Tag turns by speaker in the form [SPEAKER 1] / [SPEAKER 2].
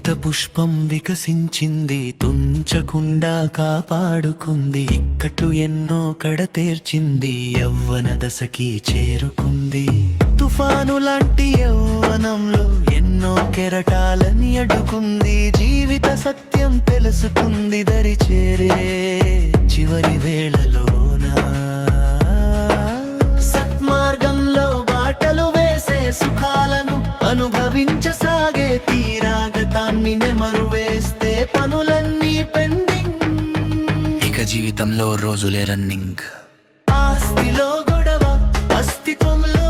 [SPEAKER 1] పుష్పం వికసించింది తుంచకుండా కాపాడుకుంది ఇక్కట్లు ఎన్నో కడతేర్చింది యవ్వన దశకి చేరుకుంది. తుఫాను లాంటి యవ్వనంలో ఎన్నో కెరటాలని అడ్డుకుంది జీవిత సత్యం తెలుసుకుంది దరి చేరే చివరి వేళలో ఇక జీవితంలో రోజులే రన్నింగ్. ఆస్తిలో గొడవ అస్తిత్వంలో